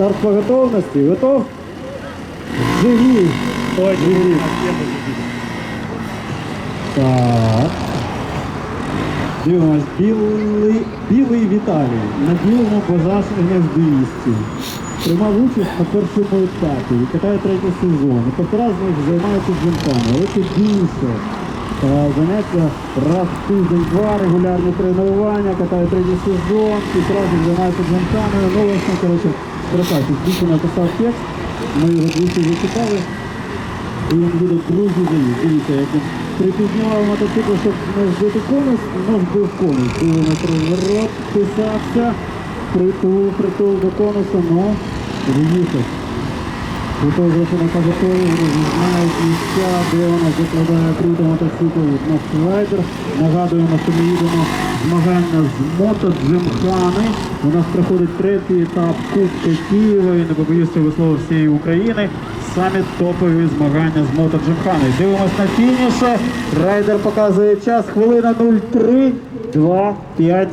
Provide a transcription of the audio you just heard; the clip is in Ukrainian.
Старт по готовності. Готов? Живі. Живі. Так. Дивимось, білий, білий Віталій на білому базашних 200. Приймав участь на першому етапі і катає третій сезон. І Півтора з них займаються жінками, але це більше. Заняття раз в тиждень, два регулярні тренування, катає третій сезон, півтора з них займаються жінками. Ну, власне, коротше, красавчик. Дійсно написав текст, ми його двічі зачитали. І він буде друзі заїзд. Дивіться, як він припізнював мотоцикл, щоб не збити конус, нас був конус. Розворот, розписався, притул, притул до конуса, но виїхав. Готові на поготові, вони знають місця, де вона закладає круто мотоцикл на слайдер. Нагадуємо, що ми їдемо змагання з мотоджимхани. У нас проходить третій етап Кубка Києва і не побоюсь цього всієї України. Самі топові змагання з мотоджимхани. Дивимось на фініше. Райдер показує час. Хвилина 03, 2, 5.